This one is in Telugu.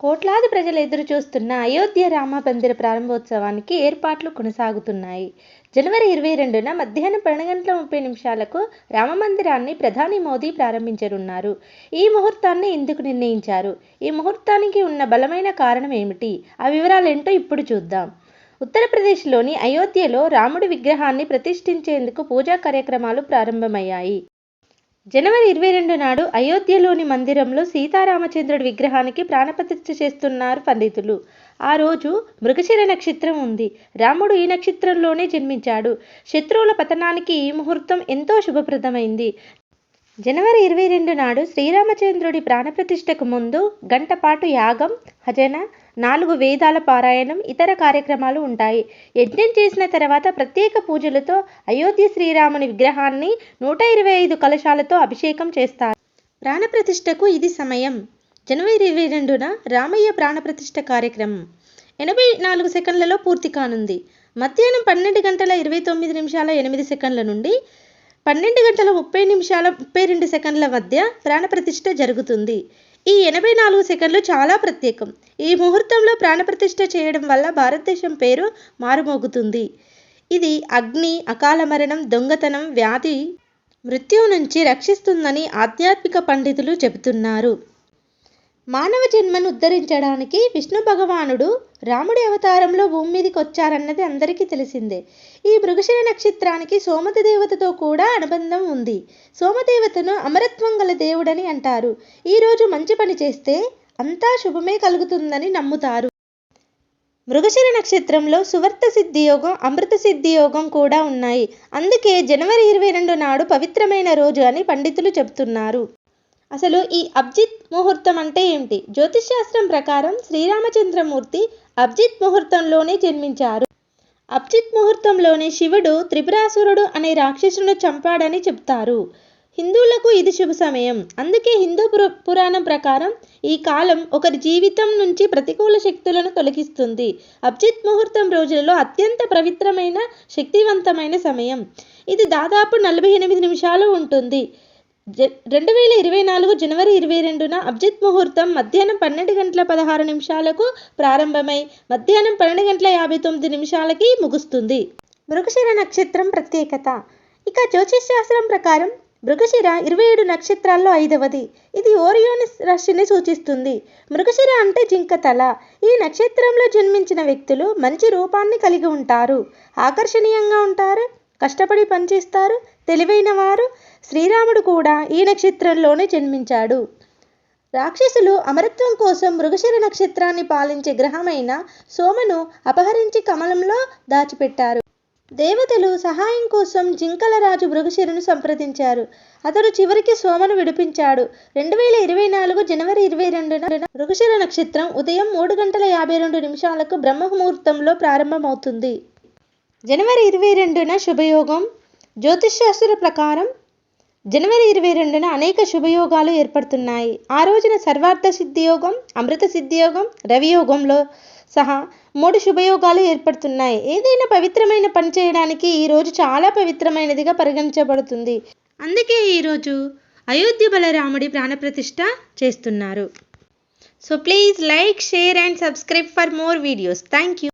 కోట్లాది ప్రజలు ఎదురు చూస్తున్న అయోధ్య రామ మందిర ప్రారంభోత్సవానికి ఏర్పాట్లు కొనసాగుతున్నాయి. జనవరి ఇరవై రెండున మధ్యాహ్నం పన్నెండు గంటల ముప్పై నిమిషాలకు రామ మందిరాన్ని ప్రధాని మోదీ ప్రారంభించనున్నారు. ఈ ముహూర్తాన్ని ఎందుకు నిర్ణయించారు. ఈ ముహూర్తానికి ఉన్న బలమైన కారణం ఏమిటి? ఆ వివరాలేంటో ఇప్పుడు చూద్దాం. ఉత్తరప్రదేశ్లోని అయోధ్యలో రాముడి విగ్రహాన్ని ప్రతిష్ఠించేందుకు పూజా కార్యక్రమాలు ప్రారంభమయ్యాయి. జనవరి ఇరవై రెండు నాడు అయోధ్యలోని మందిరంలో సీతారామచంద్రుడి విగ్రహానికి ప్రాణప్రతిష్ఠ చేస్తున్నారు పండితులు. ఆ రోజు మృగశిర నక్షత్రం ఉంది. రాముడు ఈ నక్షత్రంలోనే జన్మించాడు. శత్రువుల పతనానికి ఈ ముహూర్తం ఎంతో శుభప్రదమైంది. జనవరి ఇరవై రెండు నాడు శ్రీరామచంద్రుడి ప్రాణప్రతిష్ఠకు ముందు గంట పాటు యాగం భజన నాలుగు వేదాల పారాయణం ఇతర కార్యక్రమాలు ఉంటాయి. యజ్ఞం చేసిన తర్వాత ప్రత్యేక పూజలతో అయోధ్య శ్రీరాముని విగ్రహాన్ని నూట ఇరవై ఐదు కలశాలతో అభిషేకం చేస్తారు. ప్రాణప్రతిష్ఠకు ఇది సమయం. జనవరి ఇరవై రెండున రామయ్య ప్రాణప్రతిష్ఠ కార్యక్రమం. ఎనభై నాలుగు సెకండ్లలో పూర్తి కానుంది. మధ్యాహ్నం పన్నెండు గంటల ఇరవై తొమ్మిది నిమిషాల ఎనిమిది సెకండ్ల నుండి పన్నెండు గంటల ముప్పై నిమిషాల ముప్పై రెండు సెకండ్ల మధ్య ప్రాణప్రతిష్ఠ జరుగుతుంది. ఈ ఎనభై నాలుగు సెకండ్లు చాలా ప్రత్యేకం. ఈ ముహూర్తంలో ప్రాణప్రతిష్ఠ చేయడం వల్ల భారతదేశం పేరు మారుమోగుతుంది. ఇది అగ్ని అకాల మరణం దొంగతనం వ్యాధి మృత్యువు నుంచి రక్షిస్తుందని ఆధ్యాత్మిక పండితులు చెబుతున్నారు. మానవ జన్మను ఉద్ధరించడానికి విష్ణు భగవానుడు రాముడి అవతారంలో భూమి మీదకి వచ్చారన్నది అందరికీ తెలిసిందే. ఈ మృగశిర నక్షత్రానికి సోమత దేవతతో కూడా అనుబంధం ఉంది. సోమదేవతను అమరత్వం గల దేవుడని అంటారు. ఈరోజు మంచి పని చేస్తే అంతా శుభమే కలుగుతుందని నమ్ముతారు. మృగశిర నక్షత్రంలో సువర్త సిద్ధి యోగం అమృత సిద్ధి యోగం కూడా ఉన్నాయి. అందుకే జనవరి ఇరవై రెండు నాడు పవిత్రమైన రోజు అని పండితులు చెబుతున్నారు. అసలు ఈ అబ్జిత్ ముహూర్తం అంటే ఏమిటి? జ్యోతిష్శాస్త్రం ప్రకారం శ్రీరామచంద్రమూర్తి అబ్జిత్ ముహూర్తంలోనే జన్మించారు. అబ్జిత్ ముహూర్తంలోనే శివుడు త్రిపురాసురుడు అనే రాక్షసును చంపాడని చెప్తారు హిందువులకు ఇది శుభ సమయం. అందుకే హిందూ పురాణం ప్రకారం ఈ కాలం ఒకరి జీవితం నుంచి ప్రతికూల శక్తులను తొలగిస్తుంది. అబ్జిత్ ముహూర్తం రోజులలో అత్యంత పవిత్రమైన శక్తివంతమైన సమయం. ఇది దాదాపు నలభై ఎనిమిది నిమిషాలు ఉంటుంది. రెండు వేల ఇరవై నాలుగు జనవరి ఇరవై రెండున అబ్జిత్ ముహూర్తం మధ్యాహ్నం పన్నెండు గంటల పదహారు నిమిషాలకు ప్రారంభమై మధ్యాహ్నం పన్నెండు గంటల యాభై తొమ్మిది నిమిషాలకి ముగుస్తుంది. మృగశిర నక్షత్రం ప్రత్యేకత. ఇక జ్యోతిష్శాస్త్రం ప్రకారం మృగశిర ఇరవై ఏడు నక్షత్రాల్లో ఐదవది. ఇది ఓరియోని రాశిని సూచిస్తుంది. మృగశిర అంటే జింక తల. ఈ నక్షత్రంలో జన్మించిన వ్యక్తులు మంచి రూపాన్ని కలిగి ఉంటారు. ఆకర్షణీయంగా ఉంటారు. కష్టపడి పనిచేస్తారు. తెలివైన వారు శ్రీరాముడు కూడా ఈ నక్షత్రంలోనే జన్మించాడు. రాక్షసులు అమరత్వం కోసం మృగశిర నక్షత్రాన్ని పాలించే గ్రహమైన సోమను అపహరించి కమలంలో దాచిపెట్టారు. దేవతలు సహాయం కోసం జింకల రాజు మృగశిరను సంప్రదించారు. అతడు చివరికి సోమను విడిపించాడు. రెండు వేల ఇరవై నాలుగు జనవరి ఇరవై రెండున మృగశిర నక్షత్రం ఉదయం మూడు గంటల యాభై రెండు నిమిషాలకు బ్రహ్మముహూర్తంలో ప్రారంభమవుతుంది. జనవరి ఇరవై రెండున శుభయోగం. జ్యోతిష్శాస్త్ర ప్రకారం జనవరి ఇరవై రెండున అనేక శుభయోగాలు ఏర్పడుతున్నాయి. ఆ రోజున సర్వార్థ సిద్ధియోగం అమృత సిద్ధియోగం రవియోగంలో సహా మూడు శుభయోగాలు ఏర్పడుతున్నాయి. ఏదైనా పవిత్రమైన పని చేయడానికి ఈ రోజు చాలా పవిత్రమైనదిగా పరిగణించబడుతుంది. అందుకే ఈరోజు అయోధ్య బలరాముడి ప్రాణప్రతిష్ఠ చేస్తున్నారు. So please like share and subscribe for more videos. Thank you